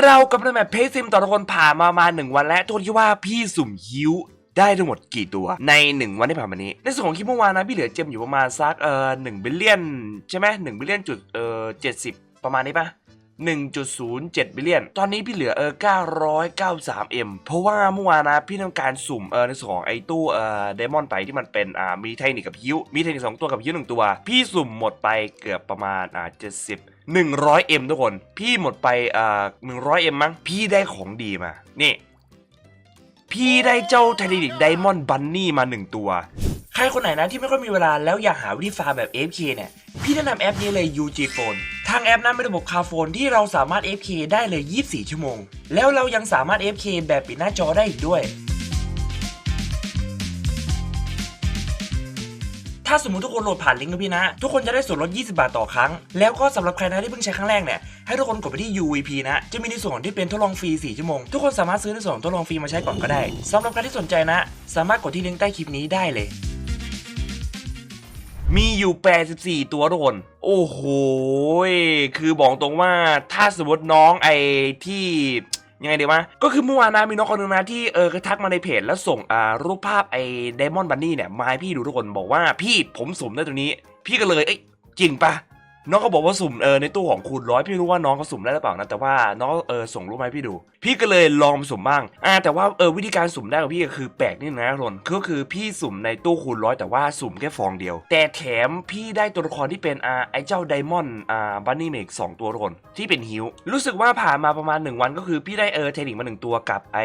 เรากับนแมปเพซิมต่อทุกคนผ่านมามาหนึ่งวันแล้วทุกคนคิดว่าพี่สุ่มฮิ้วได้ทั้งหมดกี่ตัวในหนึ่งวันที่ผ่านมานี้ ในส่วนของคลิปเมื่อวานนะพี่เหลือเจมอยู่ประมาณสักเอ่อหนึ่งบิลเลียนใช่ไหมหนึ่งบิลเลียนจุดเอ่อเจ็ดสิบประมาณนี้ปะ1.07 บิลเลียน ตอนนี้พี่เหลือเออ 993M เพราะว่าเมื่อวานนะพี่ต้องการสุ่มเออในส่วนของไอตู้เอ่อเดมอนไปที่มันเป็นอ่ามีเทคนิคกับฮิวมีเทคนิคสองตัวกับฮิวหนึ่งตัว พี่สุ่มหมดไปเกือบประมาณอ่า70 100M ทุกคน พี่หมดไปอ่า 100M มั้ง พี่ได้ของดีมา นี่ พี่ได้เจ้าไทเทนิกไดมอนด์บันนี่มา 1 ตัว ใครคนไหนนะที่ไม่ค่อยมีเวลาแล้วอยากหาวิธีฟาร์มแบบ AFK เนี่ย พี่แนะนำแอปนี้เลย UG Phone ทางแอปนั้นเป็นระบบคาโฟนที่เราสามารถ AFK ได้เลย 24 ชั่วโมง แล้วเรายังสามารถ AFK แบบปิดหน้าจอได้อีกด้วย ถ้าสมมติทุกคนโหลดผ่านลิงก์กับพี่นะ ทุกคนจะได้ส่วนลด 20 บาทต่อครั้ง แล้วก็สำหรับใครนะที่เพิ่งใช้ครั้งแรกเนี่ย ให้ทุกคนกดไปที่ UVP นะ จะมีในส่วนที่เป็นทดลองฟรี 4 ชั่วโมง ทุกคนสามารถซื้อในส่วนทดลองฟรีมาใช้ก่อนก็ได้สำหรับใครที่สนใจนะ สามารถกดที่ลิงก์ใต้คลิปนี้ได้เลย มีอยู่ 84 ตัวทุกคนโอ้โห คือบอกตรงว่าถ้าสมมติน้องไอ้ที่ ยังไงดีวะก็คือเมื่อวานนะมีน้องคนหนึงนะที่เออก็ทักมาในเพจแล้วส่งอ่ารูปภาพไอ้ไดมอนด์บันนี่เนี่ยมาให้พี่ดูทุกคนบอกว่าพี่ผมสมได้ตัวนี้ พี่ก็เลยเอ้ยจริงปะ น้องก็บอกว่าสุ่มเออในตู้ของคูณร้อยพี่รู้ว่าน้องเขาสุ่มได้หรือเปล่านะแต่ว่าน้องเออส่งรูปมาให้พี่ดู พี่ก็เลยลองสุ่มบ้างอ่าแต่ว่าเออวิธีการสุ่มได้ของพี่ก็คือแปลกนิดนึงนะทุกคนก็คือพี่สุ่มในตู้คูณร้อยแต่ว่าสุ่มแค่ฟองเดียว แต่แถมพี่ได้ตัวละครที่เป็นอ่าไอเจ้าไดมอนด์อ่าบันนี่เมกสองตัวทุกคนที่เป็นฮิวรู้สึกว่าผ่านมาประมาณ 1 วันก็คือพี่ได้เออเทคนิคมาหนึ่งตัวกับไอ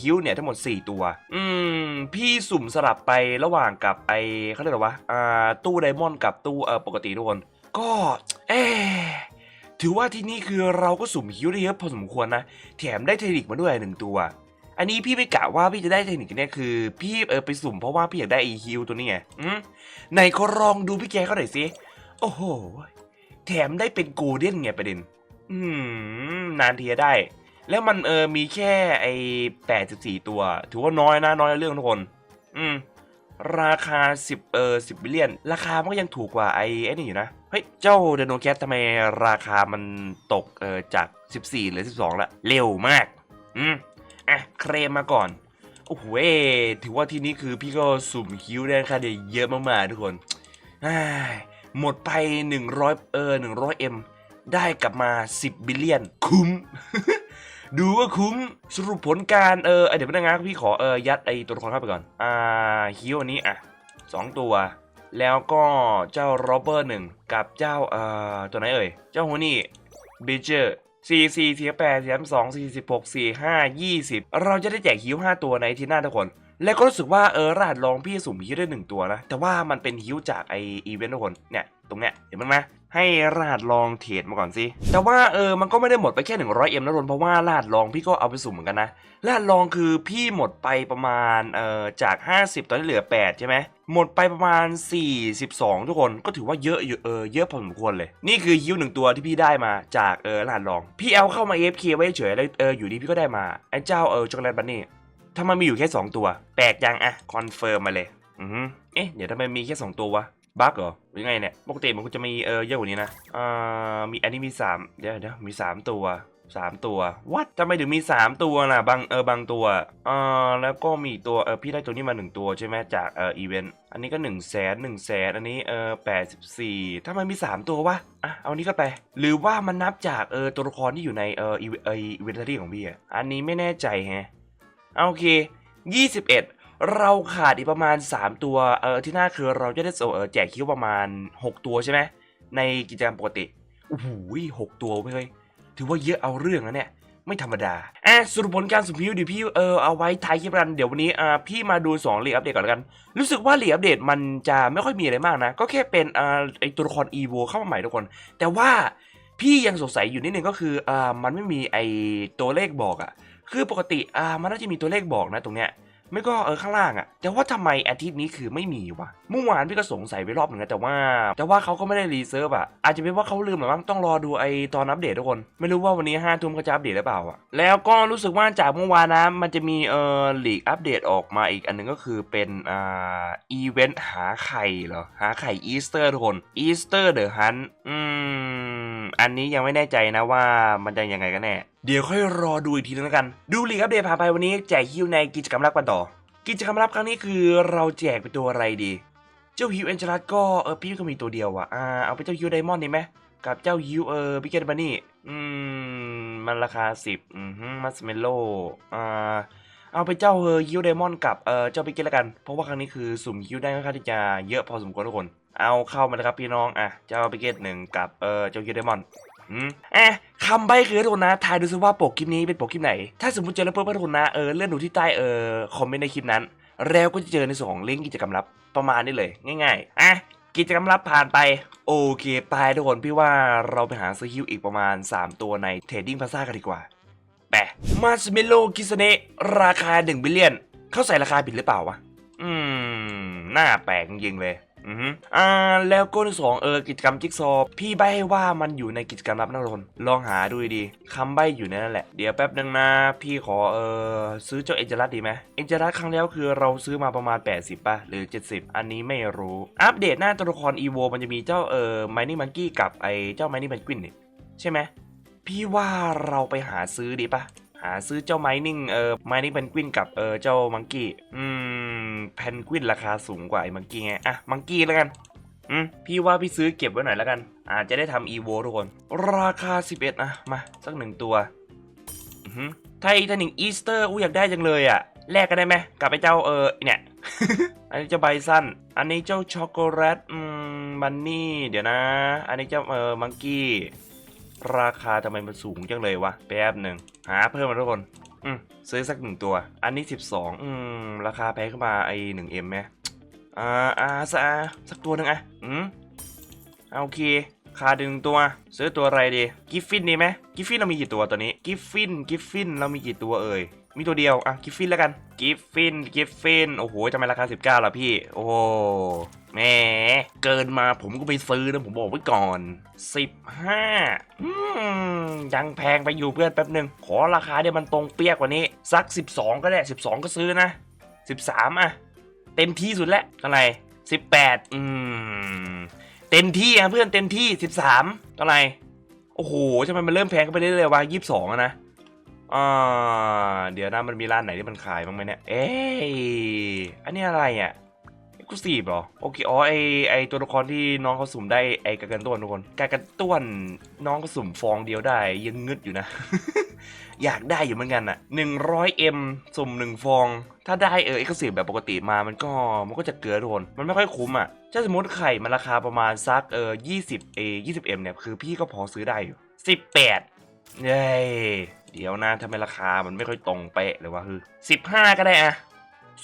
ฮิวเนี่ยทั้งหมด 4 ตัว อืมพี่สุ่มสลับไประหว่างกับไอเขาเรียกอะไรวะอ่าตู้ไดมอนด์กับตู้เออปกติทุกคน ก็เอ๊ถือว่าที่นี่คือเราก็สุ่มฮิวได้เยอะพอสมควรนะ แถมได้เทคนิคมาด้วยหนึ่งตัว อันนี้พี่ไม่กะว่าพี่จะได้เทคนิคเนี่ยคือ พี่เออไปสุ่มเพราะว่าพี่อยากได้ไอฮิวตัวนี้ไงอืมไหนขอลองดูพี่แกเขาหน่อยสิโอ้โหแถมได้เป็นโกลเด้นไงประเด็น อืมนานทีจะได้ แล้วมันเออมีแค่ไอแปดสิบสี่ตัว ถือว่าน้อยนะน้อยเรื่องทุกคน อืม ราคา 10 เออ10บิลเลียน ราคามันก็ยังถูกกว่าไอ้ไอ้นี่อยู่นะ เฮ้ย เจ้าเดโนแคททำไมราคามันตกเออจาก 14เหรือ 12 ละ เร็วมาก อืม อะ เครมมาก่อน โอ้โหเอถือว่าที่นี้คือพี่ก็สุ่มคิวได้ค่าเดียเยอะมากๆทุกคนอ้าหมดไป 100 เออ 100M ได้กลับมา 10 บิลเลียน คุ้ม ดูว่าคุ้มสรุปผลการเออเดี๋ยวพนักงานพี่ขอเออยัดไอตัวละครเข้าไปก่อน อ่าฮิวอันนี้อะสองตัว แล้วก็เจ้าโรเบอร์หนึ่งกับเจ้าเอ่อตัวไหนเอ่ย เจ้าหัวนี่บิเจอร์สี่สี่สี่แปดสี่สองสี่สิบหกสี่ห้ายี่สิบเราจะได้แจกฮิวห้าตัวในที่หน้าทุกคน แล้วก็รู้สึกว่าเออรหัสลองพี่สุ่มฮิวได้หนึ่งตัวนะ แต่ว่ามันเป็นฮิวจากไออีเวนต์ทุกคนเนี่ยตรงเนี้ยเห็นมั้ยไหม ให้รหัสลองเทรดมาก่อนสิแต่ว่าเออมันก็ไม่ได้หมดไปแค่ 100M นะทุนเพราะว่ารหัสลองพี่ก็เอาไปสุ่มเหมือนกันนะรหัสลองคือพี่หมดไปประมาณเอ่อจาก 50 ตอนนี้เหลือ 8 ใช่ไหมหมดไปประมาณ 42 ทุกคนก็ถือว่าเยอะอยู่เออเยอะพอสมควรเลย นี่คือฮิวหนึ่งตัวที่พี่ได้มาจากเออรหัสลอง พี่เอาเข้ามา AFK ไว้เฉยแล้วเอออยู่ดีพี่ก็ได้มาไอ้เจ้าเออช็อกโกแลตบันนี่ถ้ามันมีอยู่แค่ 2 ตัว แปลกยังอะคอนเฟิร์มมาเลยอือเอ๊ะเดี๋ยวทำไมมีแค่ 2 ตัววะ บั๊กเหรอหรือไงเนี่ยปกติมันก็จะมีเออเยอะกว่านี้นะอ่ามีอันนี้มี3เดี๋ยวเดี๋ยวมี 3 ตัว 3 ตัววัดทำไมถึงมี 3 ตัวล่ะบางเออบางตัวอ่าแล้วก็มีตัวเออพี่ได้ตัวนี้มา 1 ตัวใช่ไหมจากเอออีเวนต์อันนี้ก็1นึ่งแสนหนึ่งแสนอันนี้เออแปดสิบสี่ถ้ามันมี 3 ตัววะอะเอานี้ก็ไป หรือว่ามันนับจากเออตัวละครที่อยู่ในเอออีเอออีเวนต์ที่ของพี่อะอันนี้ไม่แน่ใจแฮะโอเค 21 เราขาดอีกประมาณ 3 ตัวเออที่น่าคือเราจะได้แจกคิวประมาณ 6 ตัวใช่ไหมในกิจกรรมปกติโอ้โหหกตัวเว้ยถือว่าเยอะเอาเรื่องนะเนี่ยไม่ธรรมดาอะสรุปผลการสุ่มพิวเดี๋ยวพี่เออเอาไว้ท้ายคลิปกันเดี๋ยววันนี้อ่าพี่มาดู2ลีกอัปเดตก่อนแล้วกัน รู้สึกว่าลีกอัปเดตมันจะไม่ค่อยมีอะไรมากนะ ก็แค่เป็นอ่าไอตัวละครอีโวเข้ามาใหม่ทุกคน แต่ว่าพี่ยังสงสัยอยู่นิดนึงก็คืออ่ามันไม่มีไอตัวเลขบอกอะคือปกติอ่ามันน่าจะมีตัวเลขบอกนะตรงเนี้ย ไม่ก็เออข้างล่างอะแต่ว่าทำไมอาทิตย์นี้คือไม่มีวะเมื่อวานพี่ก็สงสัยไปรอบหนึ่งนะแต่ว่า แต่ว่าเขาก็ไม่ได้รีเซิร์ฟอะอาจจะเป็นว่าเขาลืมหรือมั้งต้องรอดูไอตอนอัปเดตทุกคน ไม่รู้ว่าวันนี้ห้าทุ่มเขาจะอัปเดตหรือเปล่าอะแล้วก็รู้สึกว่าจากเมื่อวานนะมันจะมีเออลีกอัปเดตออกมาอีกอันหนึงก็คือเป็นอ่าอีเวนต์หาไข่เหรอหาไข่อีสเตอร์ทุกคนอีสเตอร์เดอะฮันอืมอันนี้ยังไม่แน่ใจนะว่ามันจะยังไงกันแน่ เดี๋ยวค่อยรอดูอีกทีนึงแล้วกัน ดูลีกอัปเดตผ่านไปวันนี้แจกฮิวในกิจกรรมรับกันต่อ กิจกรรมรับครั้งนี้คือเราแจกเป็นตัวอะไรดี เจ้าฮิวเอนเจลัสก็เออพี่ก็มีตัวเดียวอะอ่าเอาไปเจ้าฮิวไดมอนด์ดีไหมกับเจ้าฮิวเออพิกเกตบันนี่อืมมันราคาสิบอืมมัสเมโลอ่าเอาไปเจ้าเออฮิวไดมอนด์กับเออเจ้าพิกเกตละกัน เพราะว่าครั้งนี้คือสุ่มฮิวได้ค่อนข้างที่จะเยอะพอสมควรทุกคนเอาเข้ามาเลยครับพี่น้องอะเจ้าพิกเกตหนึ่งกับเออเจ้าฮิวไดมอนด์ อืมเอะคำใบ้คือทุกคนนะทายดูซิว่าปกคลิปนี้เป็นปกคลิปไหน ถ้าสมมติเจอแล้วเพิ่มทุกคนนะเออเลื่อนดูที่ใต้เออคอมเมนต์ในคลิปนั้น แล้วก็จะเจอในส่วนของลิงก์กิจกรรมลับประมาณนี้เลย ง่ายๆอะกิจกรรมลับผ่านไป โอเคไปทุกคนพี่ว่าเราไปหาซื้อฮิวอีกประมาณ 3 ตัวในเทรดดิ้งพาซ่ากันดีกว่าแปะมาสเมโลกิสเนราคา1บิลเลียน เขาใส่ราคาผิดหรือเปล่าวะ อืม น่าแปลกจริงเลย อือฮึอ่าแล้วก็ที่สองเออกิจกรรมจิ๊กซอว์พี่ใบให้ว่ามันอยู่ในกิจกรรมรับนักรนลองหาดูดีๆคำใบอยู่ในนั่นแหละ เดี๋ยวแป๊บนึงนะ พี่ขอเออซื้อเจ้าเอ็นเจลัสดีไหมเอ็นเจลัสครั้งแล้วคือเราซื้อมาประมาณ 80 ป่ะ หรือ 70 อันนี้ไม่รู้อัปเดตหน้าตัวละครอีโวมันจะมีเจ้าเออไมนี่มังกี้กับไอเจ้าไมนี่แมนกวินนี่ใช่ไหมพี่ว่าเราไปหาซื้อดีป่ะ หาซื้อเจ้าไมนิ่งเออไมนิ่งเพนกวินกับเออเจ้ามังกี้อืมเพนกวินราคาสูงกว่าไอ้มังกี้ไงอะมังกี้แล้วกันอืมพี่ว่าพี่ซื้อเก็บไว้หน่อยแล้วกัน อาจจะได้ทำอีโวทุกคน ราคา 11อะมาสักหนึ่งตัวอือหือไททานิกอีสเตอร์อู้อยากได้จังเลยอะแลกกันได้ไหมกับไอ้เจ้าเออเนี่ย อันนี้เจ้าไบซันอันนี้เจ้าช็อกโกแลตอืมบันนี่เดี๋ยวนะ อันนี้เจ้าเออมังกี้ ราคาทำไมมันสูงจังเลยวะแป๊บหนึ่งหาเพิ่มมาทุกคนอืมซื้อสักหนึ่งตัว อันนี้ 12 อืม ราคาแพงขึ้นมาไอ้หนึ่งเอ็มไหมอ่าอ่าสักสักตัวหนึ่งอะอืมโอเค คาดึงตัว ซื้อตัวอะไรดี กิฟฟินดีไหมกิฟฟินเรามีกี่ตัวตัวนี้ กิฟฟิน กิฟฟินเรามีกี่ตัวเอ่ย มีตัวเดียว อะ กิฟฟินแล้วกัน กิฟฟิน กิฟฟิน โอ้โหทำไมราคา 19ล่ะพี่ โอ้แหม เกินมาผมก็ไปซื้อนะผมบอกไว้ก่อน 15อืมยังแพงไปอยู่เพื่อนแป๊บหนึ่งขอราคาเดี๋ยวมันตรงเปียกกว่านี้ สัก 12 ก็ได้ 12 ก็ซื้อนะ 13 อะ เต็มที่สุดแล้วเท่าไหร่18 อืม เต็มที่อะเพื่อนเต็มที่13เท่าไหร่โอ้โหทำไมมันเริ่มแพงขึ้นไปเรื่อยๆวะ22องนะอ่าเดี๋ยวนะมันมีร้านไหนที่มันขายบ้างไหมเนี่ย เอ้ยอันนี้อะไรอะ เอ็กซ์คลูซีฟเหรอ โอเค อ๋อ ไอไอตัวละครที่น้องเขาสุ่มได้ ไอกากันต้วนทุกคน กากันต้วนน้องก็สุ่มฟองเดียวได้ ยังงึดอยู่นะ อยากได้อยู่เหมือนกันอะ100 m สุ่มหนึ่งฟอง ถ้าได้เออเอ็กซ์คลูซีแบบปกติมามันก็มันก็จะเกลือทุกคน มันไม่ค่อยคุ้มอะถ้าสมมติไข่มันราคาประมาณสักเออ20 a 20 m เนี่ย คือพี่ก็พอซื้อได้อยู่18เย้เดี๋ยวนะทำไมราคามันไม่ค่อยตรงเป๊ะเลยวะคือ 15 ก็ได้อะ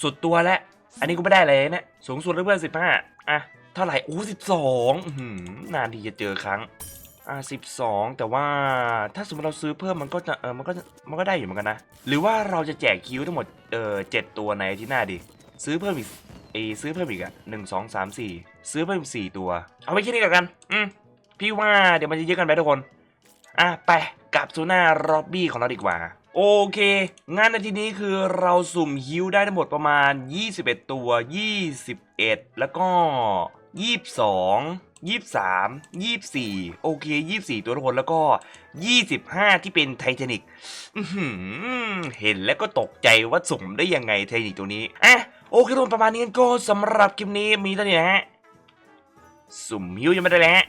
สุดตัวแล้ว อันนี้กูไม่ได้เลยเนี่ยสูงสุดเลยเพื่อนสิบห้าอะเท่าไหร่โอ้สิบสองนานทีจะเจอครั้งอะสิบสองแต่ว่าถ้าสมมติเราซื้อเพิ่มมันก็จะเออมันก็มันก็ได้อยู่เหมือนกันนะ หรือว่าเราจะแจกคิวทั้งหมดเออเจ็ดตัวในอาที่หน้าดี ซื้อเพิ่มอีกเอซื้อเพิ่มอีกอะหนึ่งสองสามสี่ซื้อเพิ่มสี่ตัว เอาไว้แค่นี้ก่อนกัน อืมพี่ว่าเดี๋ยวมันจะเยอะกันไปทุกคน อะไปกลับสู่หน้าร็อบบี้ของเราดีกว่า โอเค งานในที่นี้คือเราสุ่มฮิวได้ทั้งหมดประมาณ 21 ตัว 21 แล้วก็ 22 23 24 โอเค 24 ตัวทุกคนแล้วก็ 25 ที่เป็นไททานิกเห็นแล้วก็ตกใจว่าสุ่มได้ยังไงไททานิกตัวนี้ อะ โอเคทุกคนประมาณนี้กันก็สำหรับคลิปนี้มีเท่านี้นะฮะ สุ่มฮิวยังไม่ได้แล้วฮะ